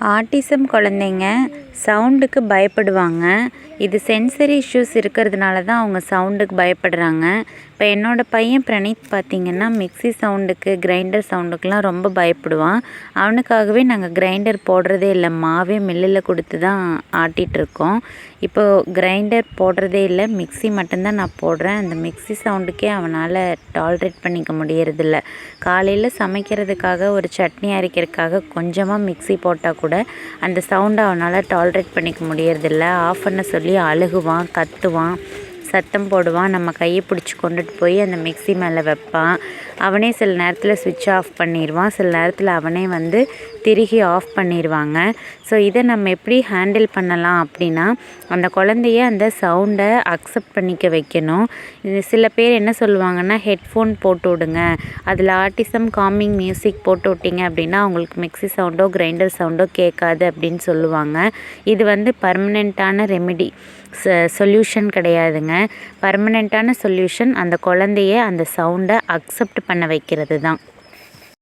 Autism குழந்தைங்க சவுண்டுக்கு பயப்படுவாங்க. இது சென்சரி இஷ்யூஸ் இருக்கிறதுனால தான் அவங்க சவுண்டுக்கு பயப்படுறாங்க. இப்போ என்னோடய பையன் பிரணீத் பார்த்திங்கன்னா மிக்ஸி சவுண்டுக்கு கிரைண்டர் சவுண்டுக்கெலாம் ரொம்ப பயப்படுவான். அவனுக்காகவே நாங்கள் கிரைண்டர் போடுறதே இல்லை மாவே மில்லில் கொடுத்து தான் ஆட்டிகிட்ருக்கோம் இப்போது கிரைண்டர் போடுறதே இல்லை மிக்ஸி மட்டும்தான் நான் போடுறேன். அந்த மிக்ஸி சவுண்டுக்கே அவனால் டால்ரேட் பண்ணிக்க முடியறதில்ல. காலையில் சமைக்கிறதுக்காக ஒரு சட்னி அரைக்கிறதுக்காக கொஞ்சமாக மிக்ஸி போட்டால் கூட அந்த சவுண்டை அவனால் டால்ரேட் பண்ணிக்க முடியறதில்ல. ஆஃப் பண்ண சொல்லி அழுகுவான் கத்துவான். சத்தம் போடுவான். நம்ம கையை பிடிச்சி கொண்டுட்டு போய் அந்த மிக்ஸி மேலே வைப்பான். அவனே சில நேரத்தில் சுவிட்ச் ஆஃப் பண்ணிடுவான் சில நேரத்தில் அவனே வந்து திருகி ஆஃப் பண்ணிடுவாங்க ஸோ இதை நம்ம எப்படி ஹேண்டில் பண்ணலாம் அப்படின்னா அந்த குழந்தைய அந்த சவுண்டை அக்செப்ட் பண்ணிக்க வைக்கணும். இது சில பேர் என்ன சொல்லுவாங்கன்னா ஹெட்ஃபோன் போட்டு விடுங்க. அதில் ஆர்டிசம் காமிங் மியூசிக் போட்டு விட்டிங்க அப்படின்னா அவங்களுக்கு மிக்ஸி சவுண்டோ கிரைண்டர் சவுண்டோ கேட்காது அப்படின்னு சொல்லுவாங்க. இது வந்து பர்மனெண்ட்டான ரெமிடி ச சொல்யூஷன் கிடையாதுங்க. பர்மனெண்ட்டான சொல்யூஷன் அந்த குழந்தைய அந்த சவுண்டை அக்செப்ட் பண்ண வைக்கிறது தான்